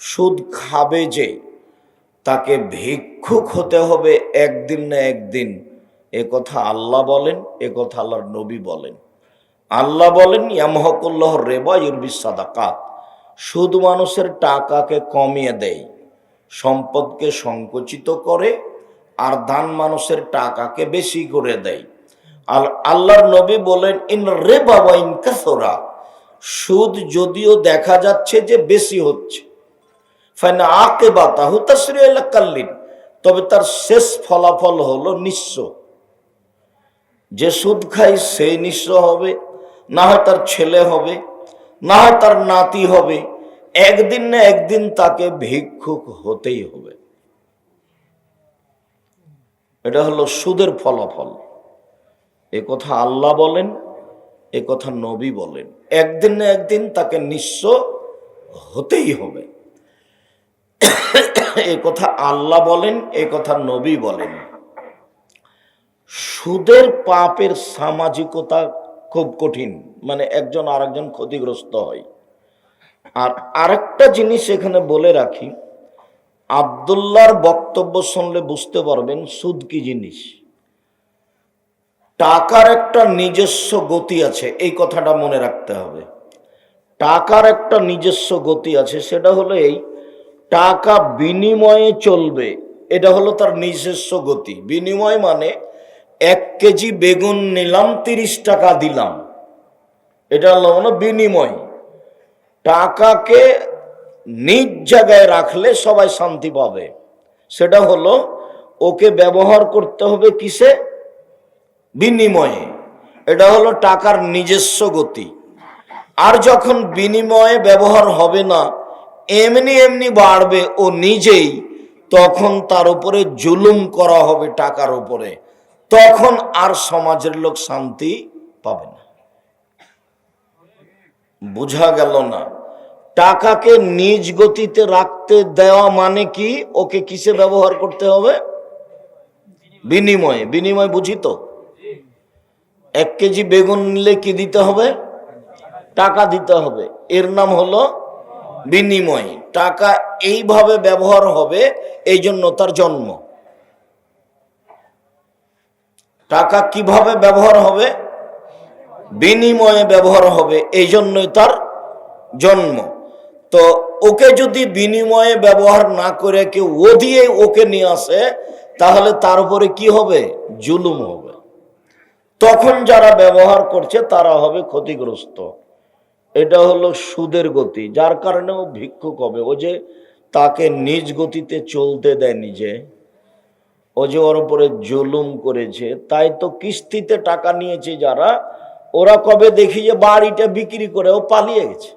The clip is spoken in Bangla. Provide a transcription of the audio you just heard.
সুদ খাবে যে, তাকে ভিক্ষুক হতে হবে একদিন না একদিন। এ কথা আল্লাহ বলেন, এ কথা আল্লাহর নবী বলেন। আল্লাহ বলেন, ইয়ামহকুল্লাহ রেবা ইউরবি সাদাকাত। সুদ মানুষের টাকাকে কমিয়ে দেয়, সম্পদকে সংকুচিত করে, আর দান মানুষের টাকাকে বেশি করে দেয়। আর আল্লাহর নবী বলেন, ইন রে বাবা ইন কাসরা। সুদ যদিও দেখা যাচ্ছে যে বেশি হচ্ছে ফাইন আকে বাতাহু তাসরিয়াল কাল্লিন তবে তার শেষ ফলাফল হলো নিঃস্ব। যে সুদ খায় সেই নিঃস্ব হবে, না হয় তার ছেলে হবে, না হয় তার নাতি হবে, একদিন না একদিন তাকে ভিক্ষুক হতেই হবে। এটা হলো সুদের ফলাফল। এ কথা আল্লাহ বলেন, এ কথা নবী বলেন। একদিন না একদিন তাকে নিঃস্ব হতেই হবে। এ কথা আল্লাহ বলেন, এ কথা নবী বলেন। সুদের পাপের সামাজিকতা খুব কঠিন মানে একজন আরেকজন ক্ষতিগ্রস্ত হয়। আর আরেকটা জিনিস এখানে বলে রাখি, আবদুল্লাহর বক্তব্য শুনলে বুঝতে পারবেন সুদ কি জিনিস। টাকার একটা নিজস্ব গতি আছে, এই কথাটা মনে রাখতে হবে। টাকার একটা নিজস্ব গতি আছে, সেটা হলো এই টাকা বিনিময়ে চলবে, এটা হলো তার নিজস্ব গতি। বিনিময় মানে এক কেজি বেগুন নিলাম, তিরিশ টাকা দিলাম। এটা হলো মানে বিনিময়। টাকাকে নিজ জায়গায় রাখলে সবাই শান্তি পাবে। সেটা হলো ওকে ব্যবহার করতে হবে কিসে? বিনিময়ে। এটা হলো টাকার নিজস্ব গতি। আর যখন বিনিময়ে ব্যবহার হবে না এমনি এমনি বাড়বে ও নিজেই, তখন তার উপরে জুলুম করা হবে টাকার উপরে। তখন আর সমাজের লোক শান্তি পাবে না। বোঝা গেল না। টাকাকে নিজ গতিতে রাখতে দেওয়া মানে কি? ওকে কিসে ব্যবহার করতে হবে? বিনিময়ে। বিনিময় বুঝি তো? এক কেজি বেগুন নিলে কি দিতে হবে? টাকা দিতে হবে। এর নাম হলো বিনিময়। টাকা এইভাবে ব্যবহার হবে, এই জন্য তার জন্ম। টাকা কীভাবে ব্যবহার হবে? বিনিময়ে ব্যবহার হবে, এই জন্যই তার জন্ম। তো ওকে যদি বিনিময়ে ব্যবহার না করে কেউ ও দিয়ে ওকে নিয়ে আসে, তাহলে তার উপরে কি হবে? জুলুম হবে। তখন যারা ব্যবহার করছে, তারা হবে ক্ষতিগ্রস্ত। এটা হলো সুদের গতি, যার কারণে ও ভিক্ষুক হবে। ও যে তাকে নিজ গতিতে চলতে দেয় নিজে, ও যে ওর উপরে জুলুম করেছে, তাই তো কিস্তিতে টাকা নিয়েছে যারা। ওরা কবে দেখি যে বাড়িটা বিক্রি করে, ও পালিয়ে গেছে।